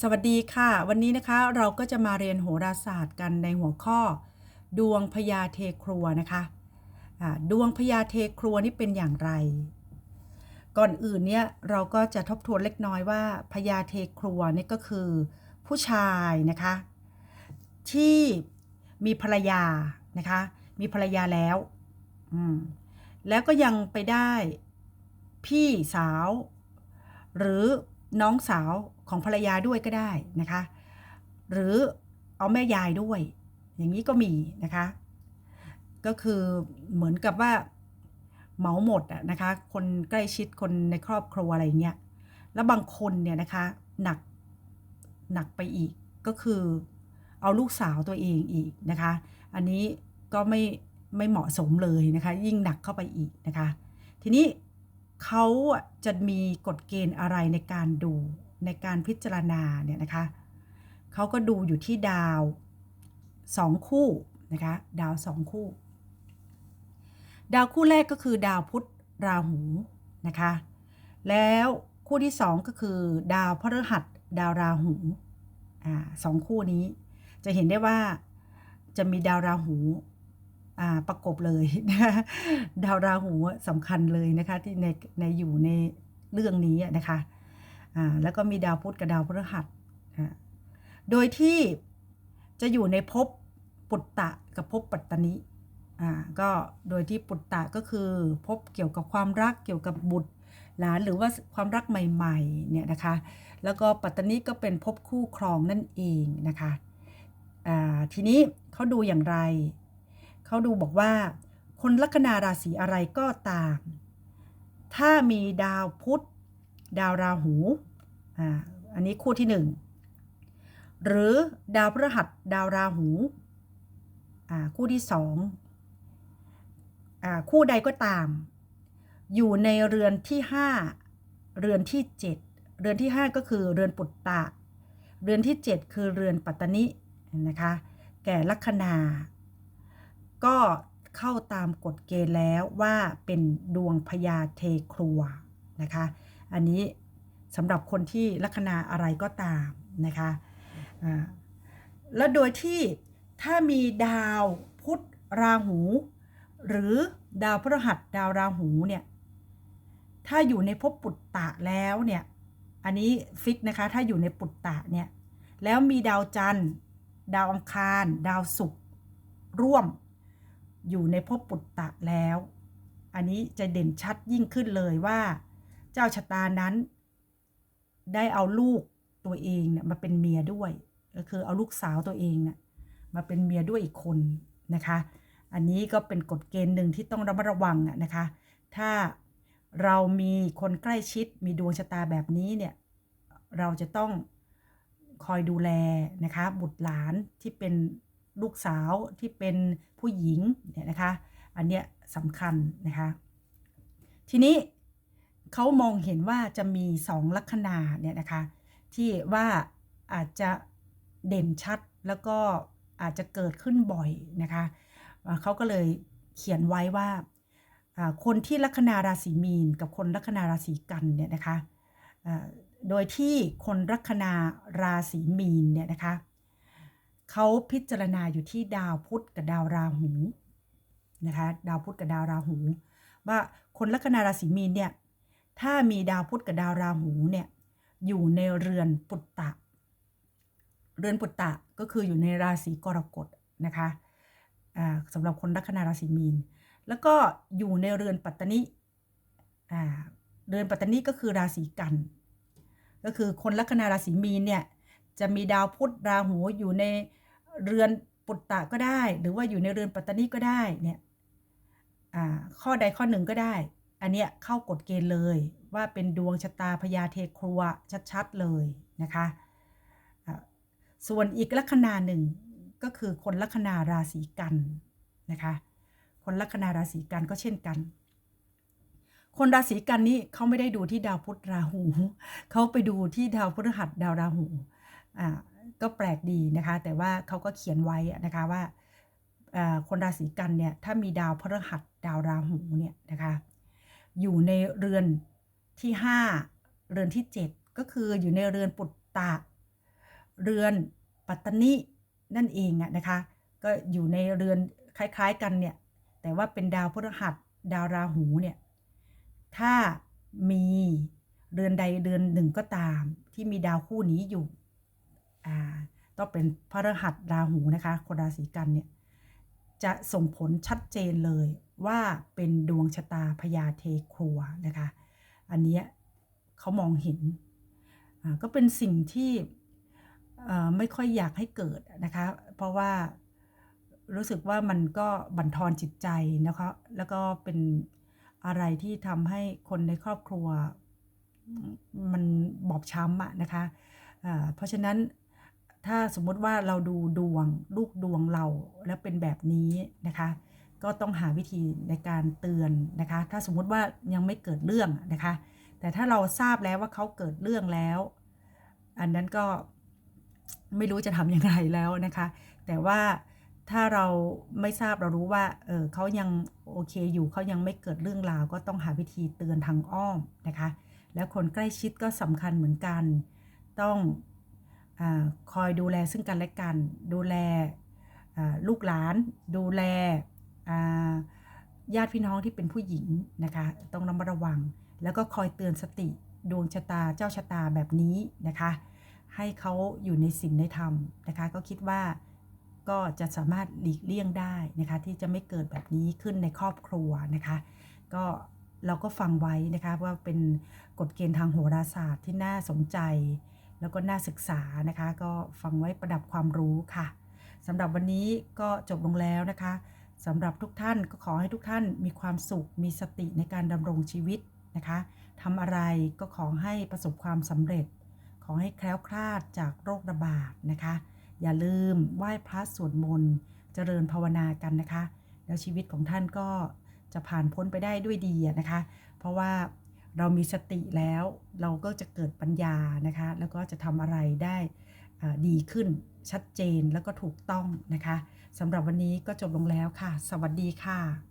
สวัสดีค่ะ วันนี้นะคะเราก็จะมาเรียนโหราศาสตร์กันในหัวข้อ ดวงพญาเทครัวนะคะอ่าดวงพญาเทครัวนี่เป็นอย่างไร ก่อนอื่นเนี่ยเราก็จะทบทวนเล็กน้อยว่าพญาเทครัวนี่ก็คือ ผู้ชายนะคะ ที่มีภรรยานะคะ มีภรรยาแล้วแล้วก็ยังไปได้พี่สาว หรือ น้องสาวของภรรยาด้วยก็ได้นะคะ หรือเอาแม่ยายด้วย อย่างนี้ก็มีนะคะ ก็คือเหมือนกับว่าเหมาหมดนะคะ คนใกล้ชิดคนในครอบครัวอะไรเงี้ยแล้วบางคนเนี่ยนะคะหนักหนักไปอีกก็คือเอาลูกสาวตัวเองอีกนะคะ อันนี้ก็ไม่ไม่เหมาะสมเลยนะคะ ยิ่งหนักเข้าไปอีกนะคะ ทีนี้ เขาจะมีกฎเกณฑ์อะไรในการดูในการพิจารณาเนี่ยนะคะเขาก็ดูอยู่ที่ดาวสองคู่นะคะดาวสองคู่ ดาวคู่แรกก็คือดาวพุธราหูนะคะแล้วคู่ที่สองก็คือ ดาวพฤหัสดาวราหูอ่าสองคู่นี้ จะเห็นได้ว่าจะมีดาวราหู ประกบเลยดาวราหูสำคัญเลยนะคะที่ในในอยู่ในเรื่องนี้นะคะแล้วก็มีดาวพุธกับดาวพฤหัสโดยที่จะอยู่ในภพปุตตะกับภพปัตตนิก็โดยที่ปุตตะก็คือภพเกี่ยวกับความรักเกี่ยวกับบุตรหลานหรือว่าความรักใหม่ๆเนี่ยนะคะ แล้วก็ปัตตนิก็เป็นภพคู่ครองนั่นเองนะคะทีนี้เขาดูอย่างไร เขาดูบอกว่า คนลัคนาราศีอะไรก็ตาม ถ้ามีดาวพุธ ดาวราหูอ่าอันนี้คู่ที่หนึ่งหรือดาวพฤหัสดาวราหูอ่าคู่ที่สองอ่าคู่ใดก็ตาม อยู่ในเรือนที่ห้าเรือนที่เจ็ดเรือนที่ห้าก็คือเรือนปุตตะ เรือนที่เจ็ดคือเรือนปัตตนินะคะ แก่ลัคนา ก็เข้าตามกฎเกณฑ์แล้วว่าเป็นดวงพญาเทครัวนะคะ อันนี้สำหรับคนที่ลัคนาอะไรก็ตามนะคะแล้วโดยที่ถ้ามีดาวพุธราหู หรือดาวพฤหัสดาวราหูเนี่ยถ้าอยู่ในภพปุตตะแล้วเนี่ยอันนี้ฟิกนะคะถ้าอยู่ในปุตตะเนี่ยแล้วมีดาวจันทร์ ดาวอังคาร ดาวศุกร์ร่วม อยู่ในภพปุตตะแล้ว อันนี้จะเด่นชัดยิ่งขึ้นเลยว่า เจ้าชะตานั้น ได้เอาลูกตัวเองเนี่ยมาเป็นเมียด้วย ก็คือเอาลูกสาวตัวเองเนี่ยมาเป็นเมียด้วยอีกคนนะคะ อันนี้ก็เป็นกฎเกณฑ์หนึ่งที่ต้องระมัดระวังนะคะ ถ้าเรามีคนใกล้ชิดมีดวงชะตาแบบนี้เนี่ยเราจะต้องคอยดูแลนะคะบุตรหลานที่เป็น ลูกสาวที่เป็นผู้หญิงเนี่ยนะคะ อันเนี้ยสำคัญนะคะ ทีนี้เขามองเห็นว่าจะมีสองลัคนาเนี่ยนะคะ ที่ว่าอาจจะเด่นชัดแล้วก็อาจจะเกิดขึ้นบ่อยนะคะเขาก็เลยเขียนไว้ว่าคนที่ลัคนาราศีมีน กับคนลัคนาราศีกันเนี่ยนะคะโดยที่คนลัคนาราศีมีนเนี่ยนะคะ เขาพิจารณาอยู่ที่ดาวพุธกับดาวราหูนะคะดาวพุธกับดาวราหู ว่าคนลัคนาราศีมีนเนี่ยถ้ามีดาวพุธกับดาวราหูเนี่ยอยู่ในเรือนปุตตะ เรือนปุตตะก็คืออยู่ในราศีกรกฎนะคะสำหรับคนลัคนาราศีมีน แล้วก็อยู่ในเรือนปัตตนิเรือนปัตตนิก็คือราศีกัน ก็คือคนลัคนาราศีมีนเนี่ย จะมีดาวพุธราหูอยู่ในเรือนปุตตะก็ได้ หรือว่าอยู่ในเรือนปัตตานิก็ได้เนี่ยข้อใดข้อหนึ่งก็ได้ อันเนี้ยเข้ากฎเกณฑ์เลยว่าเป็นดวงชะตาพญาเทครัวชัดๆเลยนะคะส่วนอีกลัคนาหนึ่งก็คือคนลัคนาราศีกันนะคะคนลัคนาราศีกันก็เช่นกัน คนราศีกันนี้เขาไม่ได้ดูที่ดาวพุธราหูเขาไปดูที่ดาวพฤหัสดาวราหู ก็แปลกดีนะคะ แต่ว่าเขาก็เขียนไว้นะคะว่าอ่าคนราศีกันเนี่ยถ้ามีดาวพฤหัสดาวราหูเนี่ยนะคะอยู่ในเรือนที่ 5 เรือนที่ 7 ก็คืออยู่ในเรือนปุตตะ เรือนปัตตนินั่นเองอะนะคะก็อยู่ในเรือนคล้ายๆกันเนี่ยแต่ว่าเป็นดาวพฤหัสดาวราหูเนี่ยถ้ามีเรือนใดเรือนหนึ่งก็ตามที่มีดาวคู่นี้อยู่ อ่าต้องเป็นพฤหัสราหูนะคะคนราศีกันเนี่ยจะส่งผลชัดเจนเลยว่าเป็นดวงชะตาพญาเทครัวนะคะ อันนี้เขามองเห็นก็เป็นสิ่งที่ไม่ค่อยอยากให้เกิดนะคะ เพราะว่ารู้สึกว่ามันก็บั่นทอนจิตใจนะคะแล้วก็เป็นอะไรที่ทำให้คนในครอบครัวมันบอบช้ำอะนะคะอ่าเพราะฉะนั้น ถ้าสมมติว่าเราดูดวงลูกดวงเราแล้วเป็นแบบนี้นะคะ ก็ต้องหาวิธีในการเตือนนะคะ ถ้าสมมติว่ายังไม่เกิดเรื่องนะคะ แต่ถ้าเราทราบแล้วว่าเขาเกิดเรื่องแล้ว อันนั้นก็ไม่รู้จะทำอย่างไรแล้วนะคะ แต่ว่าถ้าเราไม่ทราบเรารู้ว่าเออเขายังโอเคอยู่เขายังไม่เกิดเรื่องราว ก็ต้องหาวิธีเตือนทางอ้อมนะคะ แล้วคนใกล้ชิดก็สำคัญเหมือนกัน ต้อง คอยดูแลซึ่งกันและกัน ดูแลลูกหลาน ดูแลญาติพี่น้องที่เป็นผู้หญิงนะคะ ต้องระมัดระวัง แล้วก็คอยเตือนสติดวงชะตาเจ้าชะตาแบบนี้นะคะ ให้เขาอยู่ในศีลในธรรมนะคะ ก็คิดว่าก็จะสามารถหลีกเลี่ยงได้นะคะ ที่จะไม่เกิดแบบนี้ขึ้นในครอบครัวนะคะ ก็เราก็ฟังไว้นะคะว่าเป็นกฎเกณฑ์ทางโหราศาสตร์ที่น่าสนใจ แล้วก็น่าศึกษานะคะ ก็ฟังไว้ประดับความรู้ค่ะสำหรับวันนี้ก็จบลงแล้วนะคะสำหรับทุกท่านก็ขอให้ทุกท่านมีความสุข มีสติในการดำรงชีวิตนะคะทำอะไรก็ขอให้ประสบความสำเร็จ ขอให้แคล้วคลาดจากโรคระบาดนะคะ อย่าลืมไหว้พระสวดมนต์เจริญภาวนากันนะคะ แล้วชีวิตของท่านก็จะผ่านพ้นไปได้ด้วยดีนะคะ เพราะว่า เรามีสติแล้วเราก็จะเกิดปัญญานะคะ แล้วก็จะทำอะไรได้ดีขึ้นชัดเจนแล้วก็ถูกต้องนะคะสำหรับวันนี้ก็จบลงแล้วค่ะ สวัสดีค่ะ